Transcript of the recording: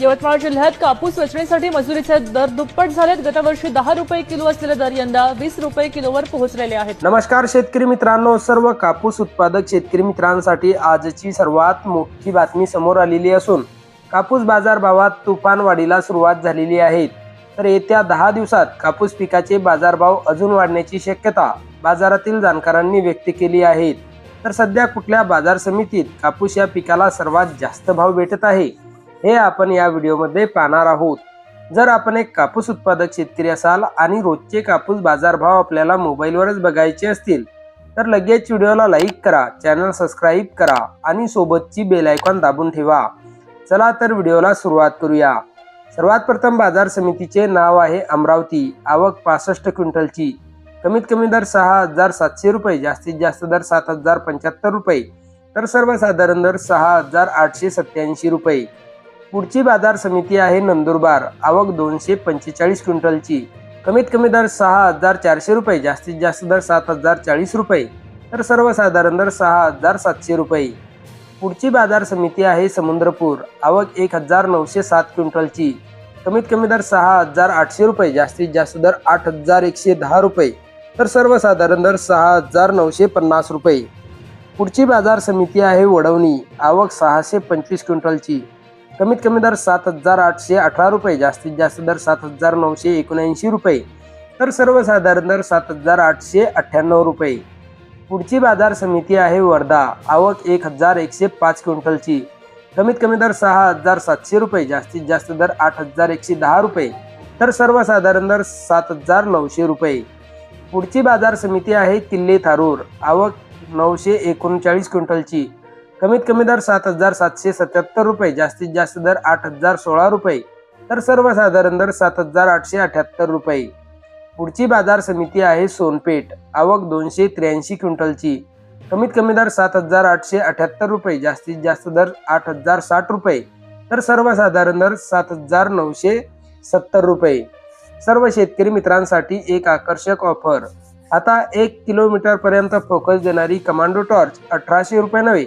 यवतमाळ जिल्ह्यात कापूस वेचण्यासाठी मजुरीचे दर दुप्पट झालेत. गतवर्षी दहा रुपये किलो असलेले दर यंदा वीस रुपये किलोवर पोहोचलेले आहेत. नमस्कार शेतकरी मित्रांनो. सर्व कापूस उत्पादक शेतकरी मित्रांसाठी आजची सर्वात मोठी बातमी समोर आलेली असून कापूस बाजारभावात तुफान वाढीला सुरुवात झालेली आहे. तर येत्या दहा दिवसात कापूस पिकाचे बाजारभाव अजून वाढण्याची शक्यता बाजारातील जाणकारांनी व्यक्त केली आहे. तर सध्या कुठल्या बाजार समितीत कापूस या पिकाला सर्वात जास्त भाव भेटत आहे? हे आपण या व्हिडिओमध्ये पाहणार आहोत. जर आपण एक कापूस उत्पादक शेतकरी असाल आणि रोजचे कापूस बाजारभाव आपल्याला मोबाईलवरच बघायचे असतील तर लगेच व्हिडिओला लाईक करा चॅनल सबस्क्राईब करा आणि सोबतची बेल आयकॉन दाबून ठेवा. चला तर व्हिडिओला सुरुवात करूया. सर्वात प्रथम बाजार समितीचे नाव आहे अमरावती. आवक पासष्ट क्विंटलची. कमीत कमी दर सहा हजार सातशे रुपये जास्तीत जास्त दर सात हजार पंच्याहत्तर रुपये तर सर्वसाधारण दर सहा हजार आठशे सत्याऐंशी रुपये. पुढची बाजार समिती आहे नंदुरबार. आवक दोनशे पंचेचाळीस क्विंटलची. कमीत कमी दर सहा हजार चारशे रुपये जास्तीत जास्त दर सात हजार चाळीस रुपये तर सर्वसाधारण दर सहा हजार सातशे रुपये. पुढची बाजार समिती आहे समुद्रपूर. आवक एक हजार नऊशे सात क्विंटलची. कमीत कमी दर सहा हजार आठशे रुपये जास्तीत जास्त दर आठ हजार एकशे दहा रुपये तर सर्वसाधारण दर सहा हजार नऊशे पन्नास रुपये. पुढची बाजार समिती आहे वडवणी. आवक सहाशे पंचवीस क्विंटलची. कमीत कमी दर सात हजार आठशे अठरा रुपये जास्तीत जास्त दर सात हजार नऊशे एकोणऐंशी रुपये. तर सर्वसाधारण दर सात हजार आठशे अठ्ठ्याण्णव रुपये. पुढची बाजार समिती आहे वर्धा. आवक एक हजार एकशे पाच क्विंटलची. कमीत कमी दर सहा हजार सातशे रुपये जास्तीत जास्त दर आठ हजार एकशे दहा रुपये. तर सर्वसाधारण दर सात हजार नऊशे रुपये. पुढची बाजार समिती आहे किल्ले थारूर. आवक नऊशे एकोणचाळीस क्विंटलची. कमीत कमी दर सात हजार सातशे सत्याहत्तर रुपये जास्तीत जास्त दर आठ हजार सोळा रुपये तर सर्वसाधारण दर सात हजार आठशे अठ्याहत्तर रुपये. पुढची बाजार समिती आहे सोनपेठ आवक दोनशे त्र्याऐंशी क्विंटलची. कमीत कमी दर सात हजार आठशे अठ्याहत्तर रुपये जास्तीत जास्त दर आठ हजार साठ रुपये तर सर्वसाधारण दर सात हजार नऊशे सत्तर रुपये. सर्व शेतकरी मित्रांसाठी एक आकर्षक ऑफर. आता एक किलोमीटर पर्यंत फोकस देणारी कमांडो टॉर्च अठराशे रुपये नव्हे